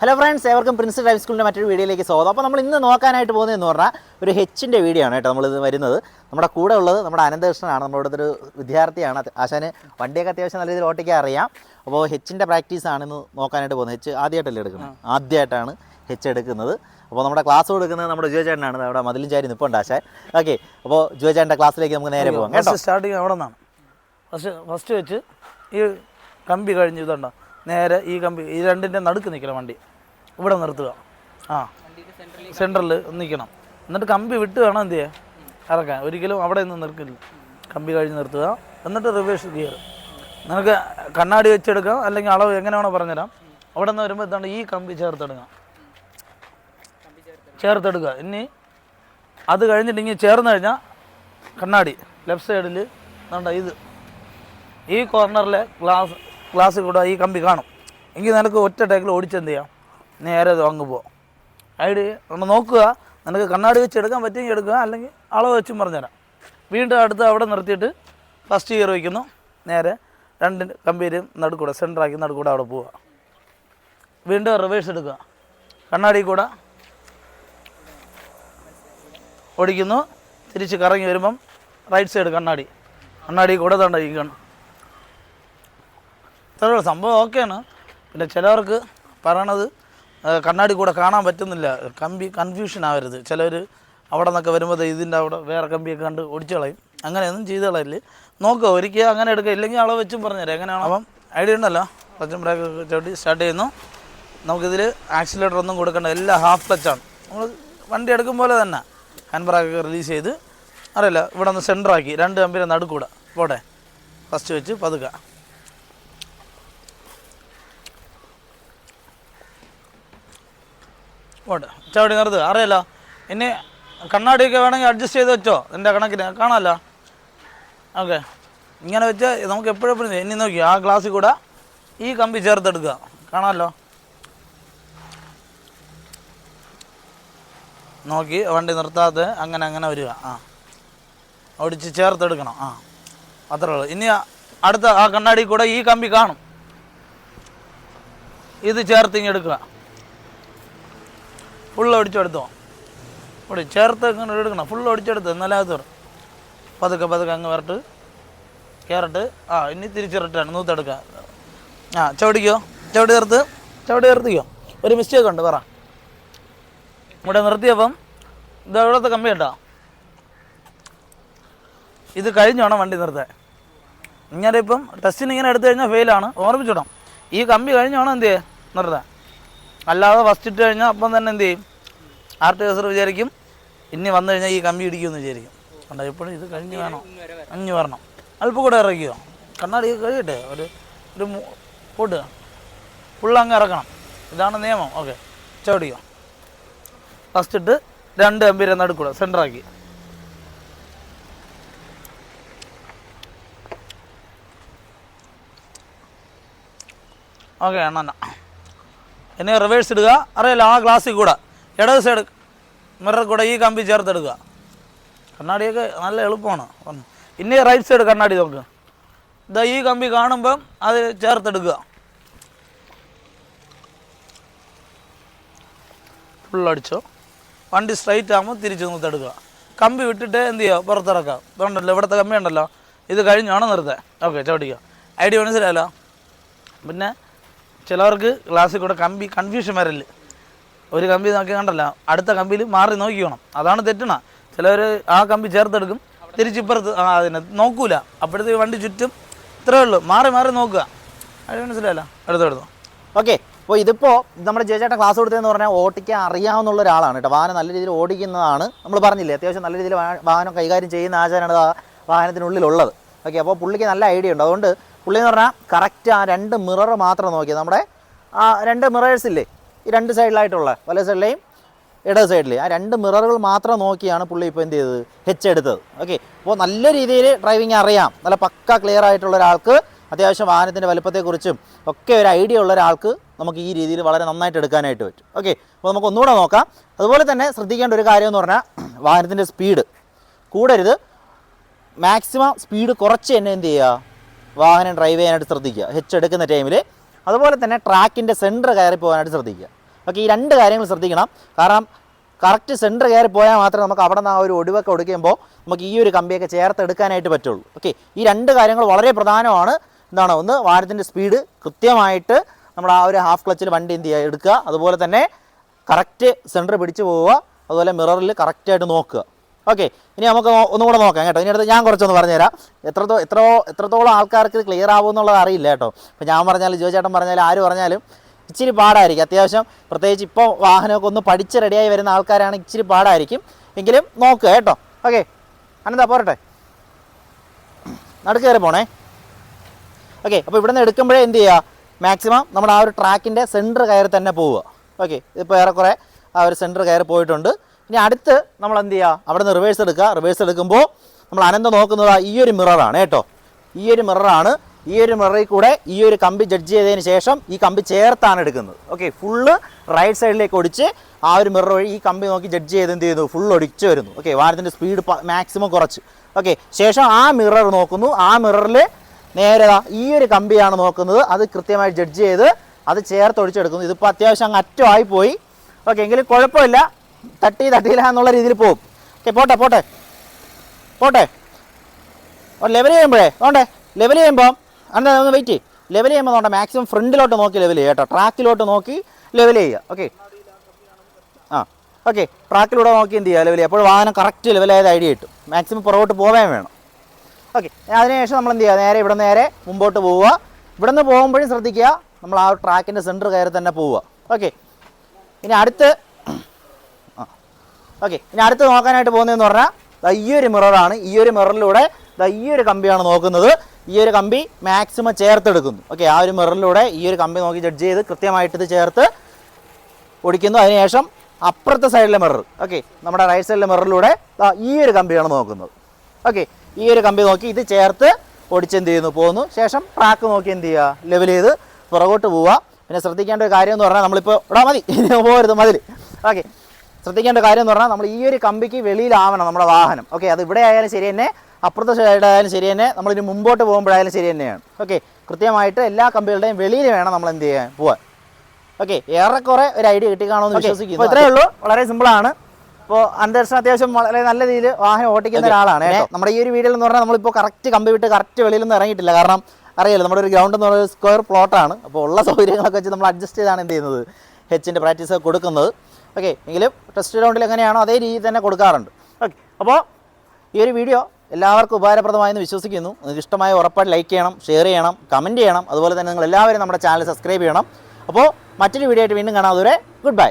Hello friends ഏവർക്കും Prince drive സ്കൂളിന്റെ മറ്റൊരു വീഡിയോയിലേക്ക് സ്വാഗതം. അപ്പോൾ നമ്മൾ ഇന്ന് നോക്കാനായിട്ട് പോകുന്നതെന്ന് പറഞ്ഞാൽ ഒരു ഹെച്ചിന്റെ വീഡിയോ ആണ് കേട്ടോ നമ്മളിത് വരുന്നത്. നമ്മുടെ കൂടെ ഉള്ളത് നമ്മുടെ അനന്തകൃഷ്ണനാണ്. നമ്മുടെ ഒരു വിദ്യാർത്ഥിയാണ്. ആശാന് വണ്ടിയൊക്കെ അത്യാവശ്യം നല്ല രീതിയിൽ ഓട്ടിക്കാൻ അറിയാം. അപ്പോൾ ഹെച്ചിന്റെ പ്രാക്ടീസാണ് ഇന്ന് നോക്കാനായിട്ട് പോകുന്നത്. ഹെച്ച് ആദ്യമായിട്ടല്ലേ എടുക്കുന്നത്? ആദ്യമായിട്ടാണ് ഹെച്ച് എടുക്കുന്നത്. അപ്പോൾ നമ്മുടെ ക്ലാസ് കൊടുക്കുന്നത് നമ്മുടെ ജുവചേട്ടനാണ്. അവിടെ മതിലും ചാരി നിൽപ്പുണ്ട് ആശാൻ. ഓക്കെ. അപ്പോൾ ജുവചേട്ടന്റെ ക്ലാസ്സിലേക്ക് നമുക്ക് നേരെ പോകാം കേട്ടോ. സ്റ്റാർട്ടിങ് അവിടെ നിന്നാണ്. ഫസ്റ്റ് ഫസ്റ്റ് വെച്ച് ഈ കമ്പി കഴിഞ്ഞ് ഇതുണ്ടോ? നേരെ ഈ കമ്പി ഈ രണ്ടിന്റെ നടുക്ക് നിൽക്കണം വണ്ടി? ഇവിടെ നിർത്തുക. ആ. സെന്ററിൽ നിൽക്കണം. എന്നിട്ട് കമ്പി വിട്ട് വേണം എന്ത് ചെയ്യുക ഇറക്കാൻ. ഒരിക്കലും അവിടെ നിന്ന് നിർക്കില്ല കമ്പി കഴിഞ്ഞ് നിർത്തുക. എന്നിട്ട് റിവേഴ്സ് ഗിയർ നിനക്ക് കണ്ണാടി വെച്ചെടുക്കാം. അല്ലെങ്കിൽ അളവ് എങ്ങനെയാണോ പറഞ്ഞുതരാം. അവിടെ നിന്ന് വരുമ്പോൾ എന്താണ്? ഈ കമ്പി ചേർത്തെടുക്കാം ചേർത്തെടുക്കുക. ഇനി അത് കഴിഞ്ഞിട്ട് ഇങ്ങനെ ചേർന്ന് കഴിഞ്ഞാൽ കണ്ണാടി. ലെഫ്റ്റ് സൈഡിൽ എന്താ ഇത്. ഈ കോർണറിലെ ഗ്ലാസ് ഗ്ലാസ്സിൽ കൂടെ ഈ കമ്പി കാണും. എങ്കിൽ നിനക്ക് ഒറ്റ ടേക്കിൽ ഓടിച്ചെന്ത് ചെയ്യാം? നേരെ അങ്ങ് പോവാം. ഐഡി ഒന്ന് നോക്കുക നിനക്ക് കണ്ണാടി വെച്ച് എടുക്കാൻ പറ്റുമെങ്കിൽ എടുക്കുക അല്ലെങ്കിൽ അളവ് വെച്ചും പറഞ്ഞുതരാം. വീണ്ടും അടുത്ത് അവിടെ നിർത്തിയിട്ട് ഫസ്റ്റ് ഇയർ വയ്ക്കുന്നു. നേരെ രണ്ട് കമ്പിയിലും നടുക്കൂടെ സെന്ററാക്കി നടുക്കൂടെ അവിടെ പോവുക വീണ്ടും റിവേഴ്സ് എടുക്കുക. കണ്ണാടി കൂടെ ഓടിക്കുന്നു. തിരിച്ച് കറങ്ങി വരുമ്പം റൈറ്റ് സൈഡ് കണ്ണാടി. കണ്ണാടി കൂടെ തണ്ട ഈ കണ്ണ് ഇത്രയുള്ള സംഭവം ഓക്കെയാണ്. പിന്നെ ചിലവർക്ക് പറയണത് കണ്ണാടി കൂടെ കാണാൻ പറ്റുന്നില്ല. കമ്പി കൺഫ്യൂഷൻ ആവരുത്. ചിലർ അവിടെ നിന്നൊക്കെ വരുമ്പോൾ ഇതിന്റെ അവിടെ വേറെ കമ്പിയൊക്കെ കണ്ട് ഒടിച്ചു കളയും. അങ്ങനെയൊന്നും ചെയ്ത് കളയില്ല. നോക്കുക ഒരിക്കൽ അങ്ങനെ എടുക്കുക ഇല്ലെങ്കിൽ അളവ് വെച്ചും പറഞ്ഞുതരാം. എങ്ങനെയാണ്? അപ്പം ഐഡിയ ഉണ്ടല്ലോ? ക്ലച്ചും ബ്രേക്ക് ചവിട്ടി സ്റ്റാർട്ട് ചെയ്യുന്നു. നമുക്കിതിൽ ആക്സിലേറ്റർ ഒന്നും കൊടുക്കേണ്ട. എല്ലാം ഹാഫ് ക്ലച്ചാണ് നമ്മൾ വണ്ടി എടുക്കും പോലെ തന്നെ. ഹാൻഡ് ബ്രാക്കൊക്കെ റിലീസ് ചെയ്ത്. അറിയില്ല ഇവിടെ ഒന്ന് സെന്ററാക്കി രണ്ട് കമ്പിയുടെ നടുക്കൂടെ. പോട്ടെ. ഫസ്റ്റ് വെച്ച് പതുക്കുക പോട്ടെ. ചവിടി നിർത്തുക അറിയാലോ? ഇനി കണ്ണാടിയൊക്കെ വേണമെങ്കിൽ അഡ്ജസ്റ്റ് ചെയ്ത് വെച്ചോ. എന്റെ കണക്കിന്. കാണാമല്ലോ ഓക്കെ. ഇങ്ങനെ വെച്ച് നമുക്ക് എപ്പോഴെപ്പോഴും ഇനി നോക്കി ആ ഗ്ലാസ്സിൽ കൂടെ ഈ കമ്പി ചേർത്തെടുക്കുക. കാണാമല്ലോ നോക്കി വണ്ടി നിർത്താതെ അങ്ങനെ അങ്ങനെ വരിക. ആ. ഓടിച്ച് ചേർത്തെടുക്കണം. ആ. അത്രേ ഉള്ളൂ. ഇനി അടുത്ത ആ കണ്ണാടി കൂടെ ഈ കമ്പി കാണും. ഇത് ചേർത്ത് ഇങ്ങ് എടുക്കുക. ഫുള്ള് ഒടിച്ചെടുത്തോ ഓടി ചേർത്ത് ഇങ്ങനെ എടുക്കണം ഫുള്ള് ഒടിച്ചെടുത്ത് എന്നാലേ അത് വരും പതുക്കെ പതുക്കെ അങ്ങ് വരട്ട്. കയറട്ട് ആ ഇനി തിരിച്ച് റിട്ടാണ് നൂത്തെടുക്കുക ആ ചവിടിക്കോ? ചവിടി ചേർത്ത് ചവിടി ചേർത്തിക്കോ ഒരു മിസ്റ്റേക്ക് ഉണ്ട് പറ. ഇവിടെ നിർത്തിയപ്പം ഇത് ഇവിടുത്തെ കമ്പി കേട്ടോ ഇത് കഴിഞ്ഞോണം വണ്ടി നിർത്താൻ ഇങ്ങനെ ഇപ്പം ടെസ്റ്റിന് ഇങ്ങനെ എടുത്തു കഴിഞ്ഞാൽ ഫെയിലാണ് ഓർമ്മിച്ചിടാം ഈ കമ്പി കഴിഞ്ഞോണം എന്ത് ചെയ്യേ? നിർത്താൻ അല്ലാതെ ഫസ്റ്റ് ഇട്ട് കഴിഞ്ഞാൽ അപ്പം തന്നെ എന്ത് ചെയ്യും? ആർ ടി ഓഫീസർ വിചാരിക്കും ഇനി വന്നു കഴിഞ്ഞാൽ ഈ കമ്പി ഇടിക്കുമെന്ന് വിചാരിക്കും. കണ്ടാൽ എപ്പോഴും ഇത് കഴിഞ്ഞ് വേണം അഞ്ഞ് വരണം. അല്പം കൂടെ ഇറക്കിയോ? കണ്ണാടി കഴിയട്ടെ ഒരു ഒരു പൊട്ട്. ഫുള്ളങ്ങ് ഇറക്കണം. ഇതാണ് നിയമം. ഓക്കെ ചവിടിക്കോ ഫസ്റ്റ് ഇട്ട് രണ്ട് അമ്പീരെ നടുക്കൂടെ സെന്ററാക്കി ഓക്കെ എണ്ണ ഇനി റിവേഴ്സ് ഇടുക. അറിയില്ല ആ ഗ്ലാസ്സിൽ കൂടെ. ഇടത് സൈഡ് മിറർ കൂടെ ഈ കമ്പി ചേർത്തെടുക്കുക. കണ്ണാടിയൊക്കെ നല്ല എളുപ്പമാണ്. ഇനി റൈറ്റ് സൈഡ് കണ്ണാടി നോക്ക്. ഇതാ ഈ കമ്പി കാണുമ്പം അത് ചേർത്തെടുക്കുക. ഫുള്ളടിച്ചോ വണ്ടി സ്ട്രൈറ്റ് ആകുമ്പോൾ തിരിച്ച് നിർത്തെടുക്കുക കമ്പി വിട്ടിട്ട് എന്ത് ചെയ്യുക? പുറത്തിറക്കാം ഇതുണ്ടല്ലോ ഇവിടുത്തെ കമ്പി ഉണ്ടല്ലോ. ഇത് കഴിഞ്ഞാണോ നിർത്തേ ഓക്കെ ചവിട്ടിക്കുക ഐഡിയ മനസ്സിലായല്ലോ? പിന്നെ ചിലവർക്ക് ഗ്ലാസ്സിൽ കൂടെ കമ്പി കൺഫ്യൂഷൻ വരൽ. ഒരു കമ്പി നോക്കി കണ്ടല്ല അടുത്ത കമ്പിയിൽ മാറി നോക്കിക്കണം അതാണ് തെറ്റണ. ചിലവർ ആ കമ്പി ചേർത്തെടുക്കും തിരിച്ചിപ്പുറത്ത് ആ അതിനെ നോക്കൂല. അപ്പോഴത്തേക്ക് വണ്ടി ചുറ്റും ഇത്രേ ഉള്ളൂ. മാറി മാറി നോക്കുക. അത് മനസ്സിലായല്ലോ? എടുത്തെടുത്തോ ഓക്കെ. അപ്പോൾ ഇതിപ്പോൾ നമ്മുടെ ജയചേട്ടൻ ക്ലാസ് കൊടുത്തതെന്ന് പറഞ്ഞാൽ ഓടിക്കാൻ അറിയാവുന്ന ഒരാളാണ് കേട്ടോ. വാഹനം നല്ല രീതിയിൽ ഓടിക്കുന്നതാണ് നമ്മൾ പറഞ്ഞില്ലേ. അത്യാവശ്യം നല്ല രീതിയിൽ വാഹനം കൈകാര്യം ചെയ്യുന്ന ആചാരമാണ് വാഹനത്തിനുള്ളിലുള്ളത്. ഓക്കെ. അപ്പോൾ പുള്ളിക്ക് നല്ല ഐഡിയ ഉണ്ട്. അതുകൊണ്ട് പുള്ളി എന്ന് പറഞ്ഞാൽ കറക്റ്റ് ആ രണ്ട് മിറർ മാത്രം നോക്കിയത് നമ്മുടെ ആ രണ്ട് മിറേഴ്സ് ഇല്ലേ? ഈ രണ്ട് സൈഡിലായിട്ടുള്ള വല സൈഡിലെയും ഇട സൈഡിൽ ആ രണ്ട് മിററുകൾ മാത്രം നോക്കിയാണ് പുള്ളി ഇപ്പോൾ എന്ത് ചെയ്തത്? ഹെച്ച് എടുത്തത്. ഓക്കെ അപ്പോൾ നല്ല രീതിയിൽ ഡ്രൈവിംഗ് അറിയാം. നല്ല പക്ക ക്ലിയർ ആയിട്ടുള്ള ഒരാൾക്ക് അത്യാവശ്യം വാഹനത്തിന്റെ വലുപ്പത്തെക്കുറിച്ചും ഒക്കെ ഒരു ഐഡിയ ഉള്ള ഒരാൾക്ക് നമുക്ക് ഈ രീതിയിൽ വളരെ നന്നായിട്ട് എടുക്കാനായിട്ട് പറ്റും. ഓക്കെ അപ്പോൾ നമുക്ക് ഒന്നുകൂടെ നോക്കാം. അതുപോലെ തന്നെ ശ്രദ്ധിക്കേണ്ട ഒരു കാര്യം എന്ന് പറഞ്ഞാൽ വാഹനത്തിന്റെ സ്പീഡ് കൂടരുത്. മാക്സിമം സ്പീഡ് കുറച്ച് തന്നെ എന്ത് ചെയ്യുക? വാഹനം ഡ്രൈവ് ചെയ്യാനായിട്ട് ശ്രദ്ധിക്കുക. ഹെച്ച് എടുക്കുന്ന ടൈമിൽ അതുപോലെ തന്നെ ട്രാക്കിന്റെ സെന്റർ കയറി പോകാനായിട്ട് ശ്രദ്ധിക്കുക. ഓക്കെ ഈ രണ്ട് കാര്യങ്ങൾ ശ്രദ്ധിക്കണം. കാരണം കറക്റ്റ് സെന്റർ കയറി പോയാൽ മാത്രമേ നമുക്ക് അവിടെ നിന്ന് ആ ഒരു ഒടിവൊക്കെ ഒടുക്കുമ്പോൾ നമുക്ക് ഈ ഒരു കമ്പിയൊക്കെ ചേർത്ത് എടുക്കാനായിട്ട് പറ്റുള്ളൂ. ഓക്കെ ഈ രണ്ട് കാര്യങ്ങൾ വളരെ പ്രധാനമാണ്. എന്താണ്? ഒന്ന് വാഹനത്തിന്റെ സ്പീഡ് കൃത്യമായിട്ട് നമ്മൾ ആ ഒരു ഹാഫ് ക്ലച്ചിൽ വണ്ടി എന്ത് ചെയ്യുക? എടുക്കുക. അതുപോലെ തന്നെ കറക്റ്റ് സെന്റർ പിടിച്ചു പോവുക. അതുപോലെ മിററിൽ കറക്റ്റായിട്ട് നോക്കുക. ഓക്കെ ഇനി നമുക്ക് ഒന്നും കൂടെ നോക്കാം കേട്ടോ. ഇനി അടുത്ത് ഞാൻ കുറച്ചൊന്ന് പറഞ്ഞുതരാം. എത്രത്തോ എത്രോ എത്രത്തോളം ആൾക്കാർക്ക് ക്ലിയർ ആവും എന്നുള്ളത് അറിയില്ല കേട്ടോ. ഇപ്പം ഞാൻ പറഞ്ഞാലും ജോ ചേട്ടൻ പറഞ്ഞാലും ആര് പറഞ്ഞാലും ഇച്ചിരി പാടായിരിക്കും. അത്യാവശ്യം പ്രത്യേകിച്ച് ഇപ്പോൾ വാഹനമൊക്കെ ഒന്ന് പഠിച്ച് റെഡിയായി വരുന്ന ആൾക്കാരാണ് ഇച്ചിരി പാടായിരിക്കും. എങ്കിലും നോക്കുക കേട്ടോ. ഓക്കെ അനന്താ പോരട്ടെ. നടുക്ക് കയറി പോണേ. ഓക്കെ അപ്പോൾ ഇവിടെ നിന്ന് എടുക്കുമ്പോഴേ എന്ത് ചെയ്യുക മാക്സിമം നമ്മുടെ ആ ഒരു ട്രാക്കിന്റെ സെന്റർ കയറി തന്നെ പോവുക. ഓക്കെ ഇപ്പോൾ ഏറെക്കുറെ ആ ഒരു സെന്റർ കയറി പോയിട്ടുണ്ട്. ഇനി അടുത്ത് നമ്മൾ എന്ത് ചെയ്യുക അവിടെ നിന്ന് റിവേഴ്സ് എടുക്കുക. റിവേഴ്സ് എടുക്കുമ്പോൾ നമ്മൾ അനന്ത നോക്കുന്നത് ഈ ഒരു മിററാണ് കേട്ടോ. ഈ ഒരു മിററാണ് ഈ ഒരു മിററിൽ കൂടെ ഈ ഒരു കമ്പി ജഡ്ജ് ചെയ്തതിന് ശേഷം ഈ കമ്പി ചേർത്താണ് എടുക്കുന്നത്. ഓക്കെ ഫുള്ള് റൈറ്റ് സൈഡിലേക്ക് ഒടിച്ച് ആ ഒരു മിറർ വഴി ഈ കമ്പി നോക്കി ജഡ്ജ് ചെയ്ത് എന്ത് ചെയ്യുന്നു? ഫുൾ ഒടിച്ച് വരുന്നു. ഓക്കെ വാഹനത്തിന്റെ സ്പീഡ് മാക്സിമം കുറച്ച്. ഓക്കെ ശേഷം ആ മിറർ നോക്കുന്നു. ആ മിററിൽ നേരെ ഈ ഒരു കമ്പിയാണ് നോക്കുന്നത്. അത് കൃത്യമായി ജഡ്ജ് ചെയ്ത് അത് ചേർത്ത് ഒടിച്ചെടുക്കുന്നു. ഇതിപ്പോൾ അത്യാവശ്യം അങ്ങ് അറ്റമായി പോയി. ഓക്കെ എങ്കിലും കുഴപ്പമില്ല. തട്ടി തട്ടിയില്ല എന്നുള്ള രീതിയിൽ പോകും ഓക്കെ പോട്ടെ പോട്ടെ. പോട്ടെ. ലെവൽ ചെയ്യുമ്പോഴേ ഓണ്ടേ ലെവൽ ചെയ്യുമ്പോൾ എന്താ ഒന്ന് വെയിറ്റ് ചെയ്യും. ലെവൽ ചെയ്യുമ്പോൾ നോട്ടെ മാക്സിമം ഫ്രണ്ടിലോട്ട് നോക്കി ലെവൽ ചെയ്യുക കേട്ടോ. ട്രാക്കിലോട്ട് നോക്കി ലെവൽ ചെയ്യുക. ഓക്കെ ആ ഓക്കെ ട്രാക്കിലൂടെ നോക്കി എന്ത് ചെയ്യുക? ലെവൽ ചെയ്യുക. അപ്പോൾ വാഹനം കറക്റ്റ് ലെവലായത് ഐഡിയ കിട്ടും. മാക്സിമം പുറകോട്ട് പോകാൻ വേണം. ഓക്കെ അതിനുശേഷം നമ്മൾ എന്ത് ചെയ്യുക? നേരെ ഇവിടെ നേരെ മുമ്പോട്ട് പോവുക. ഇവിടെ നിന്ന് പോകുമ്പോഴും ശ്രദ്ധിക്കുക. നമ്മൾ ആ ട്രാക്കിന്റെ സെന്റർ കയറി തന്നെ പോവുക. ഓക്കെ ഇനി അടുത്ത് ഓക്കെ ഇനി അടുത്ത് നോക്കാനായിട്ട് പോകുന്നതെന്ന് പറഞ്ഞാൽ ഈ ഒരു മിററാണ് ഈ ഒരു മിററിലൂടെ ഈ ഒരു കമ്പിയാണ് നോക്കുന്നത്. ഈ ഒരു കമ്പി മാക്സിമം ചേർത്തെടുക്കുന്നു. ഓക്കെ ആ ഒരു മിററിലൂടെ ഈ ഒരു കമ്പി നോക്കി ജഡ്ജ് ചെയ്ത് കൃത്യമായിട്ട് ഇത് ചേർത്ത് ഒടിക്കുന്നു. അതിനുശേഷം അപ്പുറത്തെ സൈഡിലെ മിറർ ഓക്കെ നമ്മുടെ റൈറ്റ് സൈഡിലെ മിററിലൂടെ ഈ ഒരു കമ്പിയാണ് നോക്കുന്നത്. ഓക്കെ ഈ ഒരു കമ്പി നോക്കി ഇത് ചേർത്ത് ഒടിച്ചെന്ത് ചെയ്യുന്നു? പോകുന്നു ശേഷം ട്രാക്ക് നോക്കി എന്ത് ചെയ്യുക? ലെവൽ ചെയ്ത് പുറകോട്ട് പോവുക. പിന്നെ ശ്രദ്ധിക്കേണ്ട ഒരു കാര്യം എന്ന് പറഞ്ഞാൽ നമ്മളിപ്പോൾ ഇവിടെ മതി. പോകരുത് മതിൽ ഓക്കെ ശ്രദ്ധിക്കേണ്ട കാര്യം എന്ന് പറഞ്ഞാൽ നമ്മൾ ഈ ഒരു കമ്പിക്ക് വെളിയിലാവണം നമ്മുടെ വാഹനം. ഓക്കെ അത് ഇവിടെ ആയാലും ശരി തന്നെ അപ്പുറത്തെ സൈഡായാലും ശരി തന്നെ നമ്മളിനി മുമ്പോട്ട് പോകുമ്പോഴായാലും ശരി തന്നെയാണ്. ഓക്കെ കൃത്യമായിട്ട് എല്ലാ കമ്പികളുടെയും വെളിയിൽ വേണം നമ്മൾ എന്ത് ചെയ്യാൻ പോവാൻ. ഓക്കെ ഏറെക്കുറെ ഒരു ഐഡിയ കിട്ടിക്കാണോന്ന് വിശ്വസിക്കുന്നു. ഇത്രയേ ഉള്ളൂ. വളരെ സിമ്പിളാണ് ഇപ്പോൾ അന്തരീക്ഷം അത്യാവശ്യം വളരെ നല്ല രീതിയിൽ വാഹനം ഓട്ടിക്കുന്ന ഒരാളാണ് കേട്ടോ. നമ്മുടെ ഈ ഒരു വീഡിയോയിൽ എന്ന് പറഞ്ഞാൽ നമ്മളിപ്പോൾ കറക്റ്റ് കമ്പി വിട്ട് കറക്റ്റ് വെളിയിൽ നിന്ന് ഇറങ്ങിയിട്ടില്ല. കാരണം അറിയാലോ നമ്മുടെ ഒരു ഗ്രൗണ്ട് എന്ന് പറയുന്നത് സ്ക്വയർ പ്ലോട്ടാണ് അപ്പോൾ ഉള്ള സൗകര്യങ്ങളൊക്കെ വെച്ച് നമ്മൾ അഡ്ജസ്റ്റ് ചെയ്താണ് എന്ത് ചെയ്യുന്നത്? ഹെച്ചിന്റെ പ്രാക്ടീസ് കൊടുക്കുന്നത്. ഓക്കെ എങ്കിലും ടെസ്റ്റ് റൗണ്ടിൽ എങ്ങനെയാണോ അതേ രീതിയിൽ തന്നെ കൊടുക്കാറുണ്ട്. ഓക്കെ അപ്പോൾ ഈ ഒരു വീഡിയോ എല്ലാവർക്കും ഉപകാരപ്രദമായെന്ന് വിശ്വസിക്കുന്നു. നിങ്ങൾക്ക് ഇഷ്ടമായ ഉറപ്പായി ലൈക്ക് ചെയ്യണം ഷെയർ ചെയ്യണം കമന്റ് ചെയ്യണം. അതുപോലെ തന്നെ നിങ്ങൾ എല്ലാവരും നമ്മുടെ ചാനൽ സബ്സ്ക്രൈബ് ചെയ്യണം. അപ്പോൾ മറ്റൊരു വീഡിയോ ആയിട്ട് വീണ്ടും കാണാം. അതുവരെ ഗുഡ് ബൈ